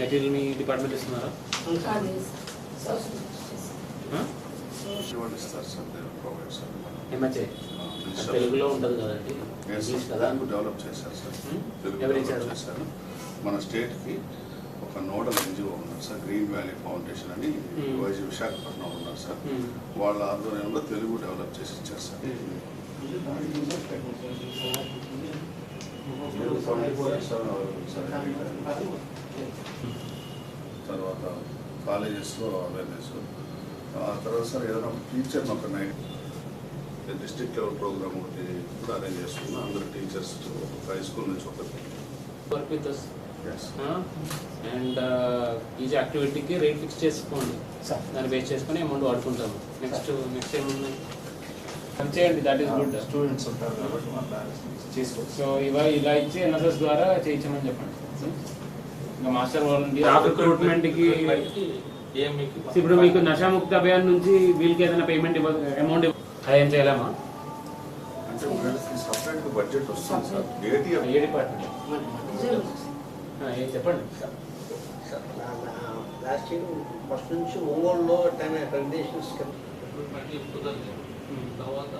Material మీ department ఇస్తున్నారా? MHA తెలుగులో ఉంటుంది కదండి. ఇంగ్లీష్ కదా? డెవలప్ చేశారు సార్ Hmm? డెవలప్? చేశారు. మన స్టేట్కి ఒక నోడల్ ఎన్జిఓ ఉన్నారు సార్ గ్రీన్ వ్యాలీ ఫౌండేషన్ అని Hmm. వైజాగ్ విశాఖపట్నం ఉన్నారు సార్ Hmm. వాళ్ళ ఆధ్వర్యంలో తెలుగు డెవలప్ చేసి ఇచ్చారు సార్ కాలేజెస్లో అవేర్నెస్ ఆ తర్వాత సార్ ఏదైనా టీచర్ ఒక నైట్ డిస్ట్రిక్ట్ లెవెల్ ప్రోగ్రామ్ ఒకటి కూడా అరేంజ్ చేస్తున్నాం. అందరు టీచర్స్ ఒక హై స్కూల్ నుంచి ఒకటి work with us and easy యాక్టివిటీకి rate fix చేసుకోండి. దాన్ని బేస్ చేసుకొని అమౌంట్ వాడుకుంటాము. నెక్స్ట్ నెక్స్ట్ ఏముంది? చేయండి దట్ ఈస్ గుడ్ స్టూడెంట్స్ ఉంటారు కాబట్టి సో ఇవ ఇలా ఇచ్చి ఎన్ఎస్ఎస్ ద్వారా చేయించమని చెప్పండి. ఇంకా మాస్టర్ వాలంటీర్ ఆ రిక్రూట్మెంట్కి ఇప్పుడు మీకు నషాముక్త అభియాన్ నుంచి వీళ్ళకి ఏదైనా పేమెంట్ అమౌంట్ అదేం చేయలేమా? అంటే సపరేట్ బడ్జెట్ వస్తుంది సార్. ఏ డిపార్ట్మెంట్ ఏం చెప్పండి లాస్ట్ ఇయర్ ఫస్ట్ నుంచి ఒంగోలులో టెన్ కుదరలేదు. తర్వాత